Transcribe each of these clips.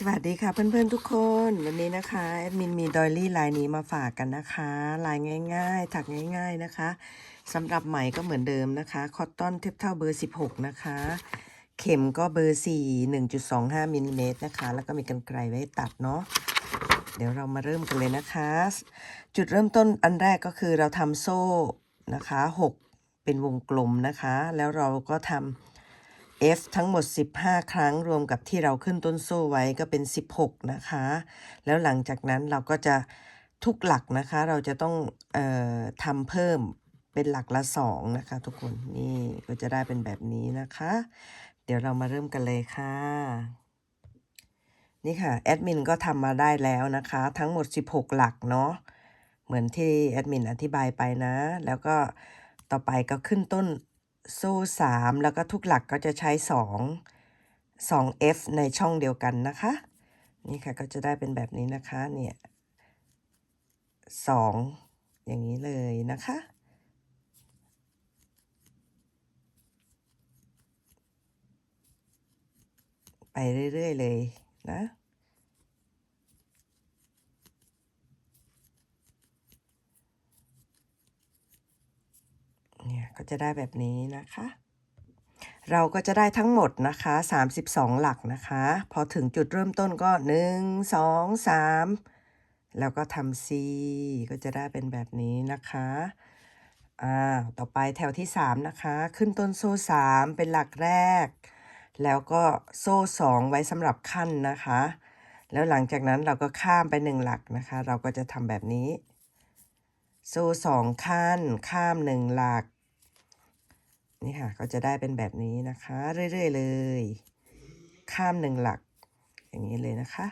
สวัสดีค่ะเพื่อนๆทุกคนวันนี้นะคะแอดมินมีดอยลี่ลายนี้มาฝากกันนะคะลายง่าย ๆ ถักง่าย ๆนะคะสำหรับไหมก็เหมือนเดิมนะคะคอตตอนเทียบเท่าเบอร์ 16 นะคะ เข็มก็เบอร์ 4 1.25มิลลิเมตรนะคะ แล้วก็มีกันไกลไว้ตัดเนาะเดี๋ยวเรามาเริ่มกันเลยนะคะ จุดเริ่มต้นอันแรกก็คือเราทำโซ่นะคะ 6 เป็นวงกลมนะคะ แล้วเราก็ทำ F ทั้งหมด 15 ครั้งรวมกับที่เราขึ้นต้นโซ่ไว้ก็เป็น 16 นะคะ แล้วหลังจากนั้นเราก็จะทุกหลักนะคะ เราจะต้องออทำเพิ่มเป็นหลักละ 2 นะคะ ทุกคนนี่ก็จะได้เป็นแบบนี้นะคะ เดี๋ยวเรามาเริ่มกันเลยค่ะ นี่ค่ะแอดมินก็ทำมาได้แล้วนะคะ ทั้งหมด 16 หลักเนาะเหมือนที่แอดมินอธิบายไปนะ แล้วก็ต่อไปก็ขึ้นต้น โซ่3แล้วก็ทุกหลักก็จะใช้ 2 2F ในช่องเดียวกันนะคะ นี่ค่ะก็จะได้เป็นแบบนี้นะคะเนี่ย2อย่างนี้เลยนะคะ ไปเรื่อย ๆ เลยนะ เนี่ย ก็จะได้แบบนี้นะคะ เราก็จะได้ทั้งหมดนะคะ 32 หลักนะคะ พอถึงจุดเริ่มต้นก็ 1 2 3 แล้วก็ทำ C ก็จะได้เป็นแบบนี้นะคะอ่าต่อไปแถวที่ 3 นะคะ ขึ้นต้นโซ่ 3 เป็นหลักแรก แล้วก็โซ่ 2 ไว้สำหรับขั้นนะคะ แล้วหลังจากนั้นเราก็ข้ามไป 1 หลักนะคะ เราก็จะทำแบบนี้ โซ่สองขั้น ข้ามหนึ่งหลัก นี่ค่ะ ก็จะได้เป็นแบบนี้นะคะ เรื่อยๆเลย ข้ามหนึ่งหลัก อย่างนี้เลยนะคะ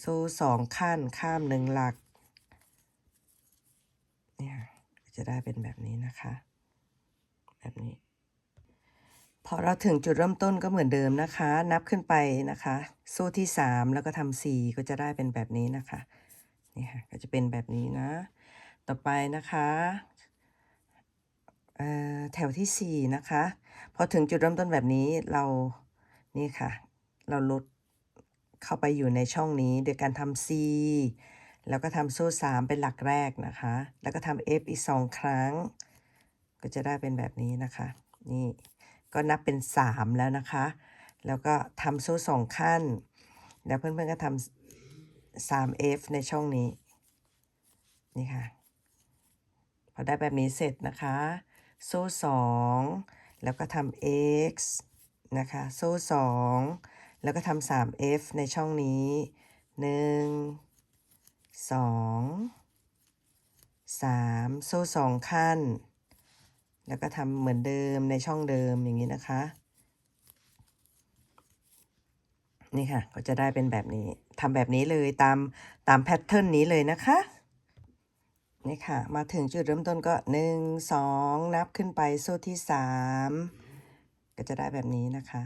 โซ่สองขั้นข้ามหนึ่งหลักเนี่ยจะได้เป็นแบบนี้นะคะ แบบนี้ พอเราถึงจุดเริ่มต้นก็เหมือนเดิมนะคะ นับขึ้นไปนะคะ โซ่ที่สามแล้วก็ทำสี่ก็จะได้เป็นแบบนี้นะคะนี่ค่ะก็จะเป็นแบบนี้นะ ต่อไปนะคะ แถวที่ 4 นะคะ พอถึงจุดเริ่มต้นแบบนี้เรานี่ค่ะ เราลดเข้าไปอยู่ในช่องนี้โดยการทำ C แล้วก็ทำโซ่ 3 เป็นหลักแรกนะคะ แล้วก็ทำ F อีก 2 ครั้ง ก็จะได้เป็นแบบนี้นะคะ นี่ก็นับเป็น 3 แล้วนะคะ แล้วก็ทำโซ่ 2 ขั้น แล้วเพื่อนๆก็ทำ 3F ในช่องนี้ นี่ค่ะ พอได้แบบนี้เสร็จนะคะ โซ่สองแล้วก็ทำ x นะคะ โซ่สองแล้วก็ทำสาม f ในช่องนี้หนึ่งสองสามโซ่สองขั้น แล้วก็ทำเหมือนเดิมในช่องเดิมอย่างนี้นะคะ นี่ค่ะ ก็จะได้เป็นแบบนี้ทำแบบนี้เลยตามตามแพทเทิร์นนี้เลยนะคะ นี่ค่ะ มาถึงจุดเริ่มต้นก็1 2นับขึ้นไปโซ่ที่3ก็จะได้แบบนี้นะคะ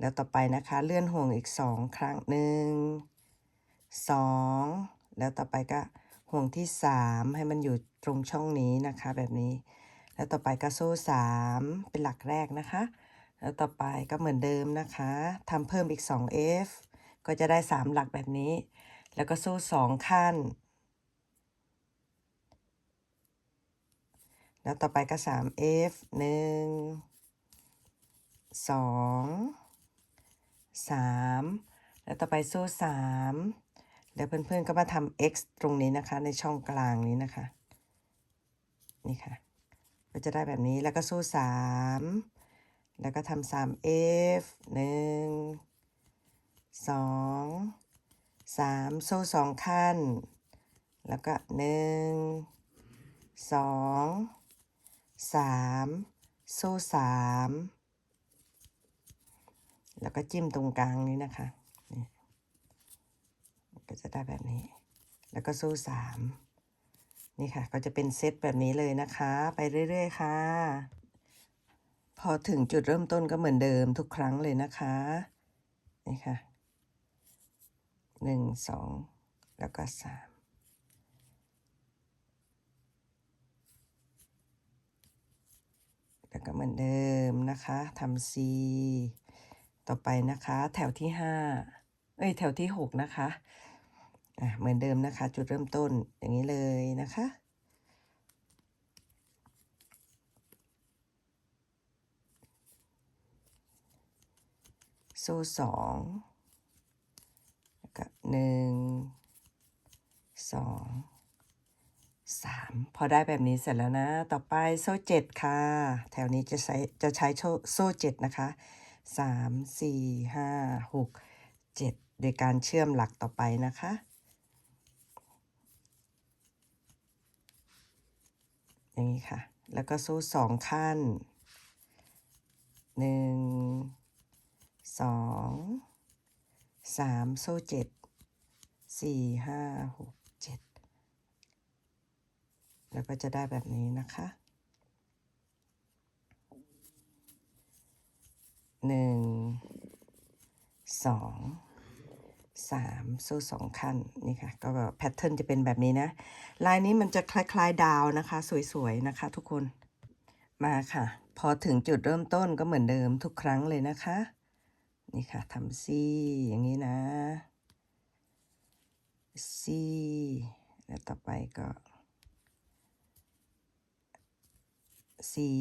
แล้วต่อไปนะคะเลื่อนห่วงอีก2ครั้ง1 2แล้วต่อไปก็ห่วงที่3ให้มันอยู่ตรงช่องนี้นะคะแบบนี้ แล้วต่อไปก็โซ่3เป็นหลักแรกนะคะ แล้วต่อไปก็เหมือนเดิมนะคะทำเพิ่มอีก 2F ก็จะได้ 3 หลักแบบนี้ แล้วก็โซ่2ขั้น แล้วต่อไปก็ 3F 1 2 3แล้วต่อไปโซ่3แล้วเพื่อนๆก็มาทำ X ตรงนี้นะคะ ในช่องกลางนี้นะคะ นี่ค่ะ ก็จะได้แบบนี้แล้วก็โซ่3แล้วก็ทำ 3F 1 2 3โซ่2ขั้น แล้วก็1สอง สามโซ่สามแล้วก็จิ้มตรงกลางนี้นะคะนี่ก็จะได้แบบนี้ แล้วก็โซ่สามนี่ค่ะ ก็จะเป็นเซตแบบนี้เลยนะคะ ไปเรื่อย ๆ ค่ะ พอถึงจุดเริ่มต้นก็เหมือนเดิมทุกครั้งเลยนะคะ นี่ค่ะหนึ่งสองแล้วก็สาม แล้วก็เหมือนเดิมนะคะทำ C ต่อไปนะคะ แถวที่ห้าเอ้ยแถวที่หกนะคะอะเหมือนเดิมนะคะ จุดเริ่มต้นอย่างนี้เลยนะคะโซ่สองแล้วก็หนึ่งสอง สามพอได้แบบนี้เสร็จแล้วนะ ต่อไปโซ่เจ็ดค่ะ แถวนี้จะใช้จะใช้โซ่โซ่เจ็ดนะคะสามสี่ห้าหกเจ็ดโดยการเชื่อมหลักต่อไปนะคะอย่างนี้ค่ะ แล้วก็โซ่สองขั้นหนึ่งสองสามโซ่เจ็ดสี่ห้าหก แล้วก็จะได้แบบนี้นะคะหนึ่งสองสามโซ่สองขั้นนี่ค่ะ ก็แบบแพทเทิร์นจะเป็นแบบนี้นะ ลายนี้มันจะคล้ายๆ ดาวนะคะ สวยๆ นะคะ ทุกคนมาค่ะ พอถึงจุดเริ่มต้นก็เหมือนเดิมทุกครั้งเลยนะคะ นี่ค่ะทำซี่อย่างนี้นะซี่แล้วต่อไปก็ ซี่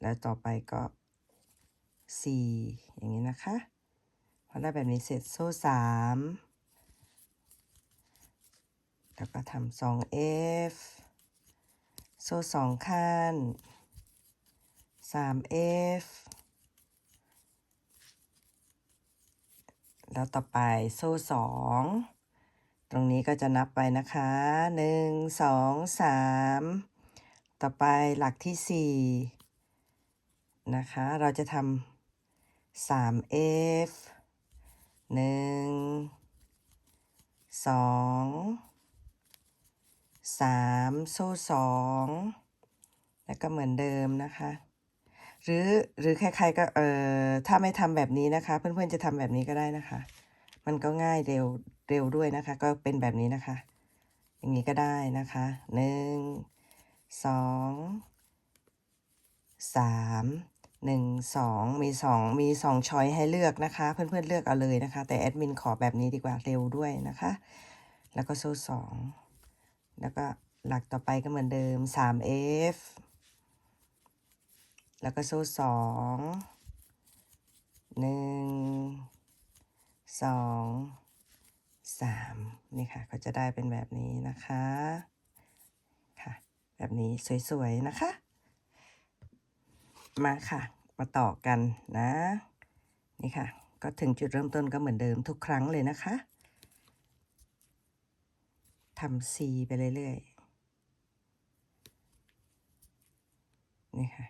แล้วต่อไปก็ซี่อย่างนี้นะคะพอได้แบบนี้เสร็จโซ่สามแล้วก็ทำสอง F โซ่สองขั้นสาม F แล้วต่อไปโซ่สองตรงนี้ก็จะนับไปนะคะหนึ่งสองสาม ต่อไปหลักที่สี่นะคะ เราจะทำสาม F หนึ่งสองสามโซ่สองแล้วก็เหมือนเดิมนะคะ หรือหรือใครๆก็เอ่อถ้าไม่ทำแบบนี้นะคะ เพื่อนๆจะทำแบบนี้ก็ได้นะคะ มันก็ง่ายเร็วเร็วด้วยนะคะ ก็เป็นแบบนี้นะคะ อย่างนี้ก็ได้นะคะหนึ่ง สองสามหนึ่งสองมีสองมีสองช้อยให้เลือกนะคะ เพื่อนๆเลือกเอาเลยนะคะ แต่แอดมินขอแบบนี้ดีกว่าเร็วด้วยนะคะ แล้วก็โซ่สองแล้วก็หลักต่อไปก็เหมือนเดิมสาม F แล้วก็โซ่สองหนึ่งสองสามนี่ค่ะ ก็จะได้เป็นแบบนี้นะคะ แบบนี้สวยๆนะคะ มาค่ะ มาต่อกันนะ นี่ค่ะ ก็ถึงจุดเริ่มต้นก็เหมือนเดิมทุกครั้งเลยนะคะทำ C ไปเรื่อยๆ นี่ค่ะ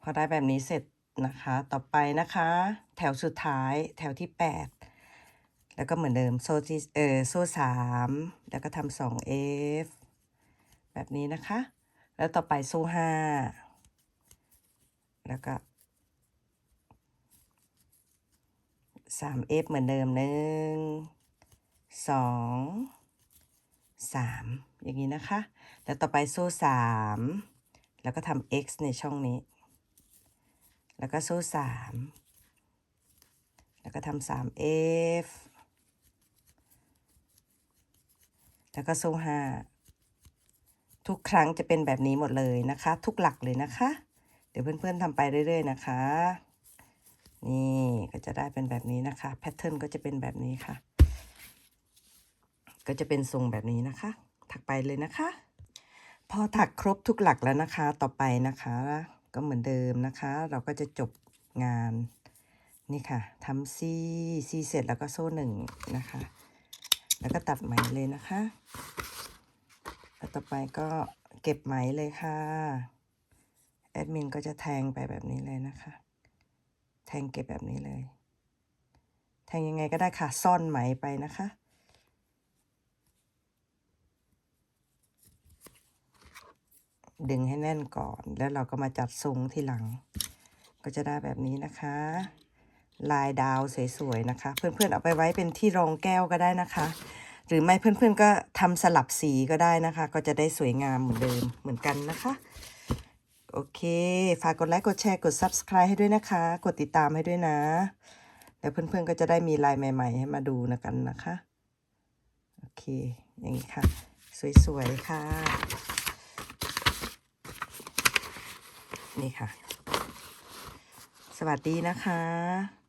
พอได้แบบนี้เสร็จนะคะ ต่อไปนะคะ แถวสุดท้ายแถวที่ 8 แล้วก็เหมือนเดิม โซ่ที่เออโซ่สามแล้วก็ทำสอง F แบบนี้นะคะ แล้วต่อไปโซ่ห้าแล้วก็สาม F เหมือนเดิมหนึ่งสองสามอย่างนี้นะคะ แล้วต่อไปโซ่สามแล้วก็ทำ X ในช่องนี้ แล้วก็โซ่สามแล้วก็ทำสาม F แล้วก็โซ่ห้า ทุกครั้งจะเป็นแบบนี้หมดเลยนะคะ ทุกหลักเลยนะคะ เดี๋ยวเพื่อนๆทำไปเรื่อย ๆ นะคะ นี่ก็จะได้เป็นแบบนี้นะคะแพทเทิร์นก็จะเป็นแบบนี้ค่ะ ก็จะเป็นทรงแบบนี้นะคะ ถักไปเลยนะคะ พอถักครบทุกหลักแล้วนะคะ ต่อไปนะคะ ก็เหมือนเดิมนะคะ เราก็จะจบงานนี่ค่ะทำซีซีเสร็จแล้วก็โซ่หนึ่งนะคะ แล้วก็ตัดไหมเลยนะคะ ต่อไปก็เก็บไหมเลยค่ะแอดมินก็จะแทงไปแบบนี้เลยนะคะ แทงเก็บแบบนี้เลย แทงยังไงก็ได้ค่ะ ซ่อนไหมไปนะคะ ดึงให้แน่นก่อน แล้วเราก็มาจัดทรงที่หลัง ก็จะได้แบบนี้นะคะ ลายดาวสวยๆนะคะ เพื่อนๆเอาไปไว้เป็นที่รองแก้วก็ได้นะคะ หรือไม่เพื่อนๆก็ทำสลับสีก็ได้นะคะ ก็จะได้สวยงามเหมือนเดิมเหมือนกันนะคะ โอเค ฝากกดไลค์กดแชร์กด subscribe ให้ด้วยนะคะ กดติดตามให้ด้วยนะแล้วเพื่อนๆก็จะได้มีลายใหม่ ๆ ให้มาดูนะกันนะคะโอเคอย่างนี้ค่ะ สวยๆค่ะ นี่ค่ะ สวัสดีนะคะ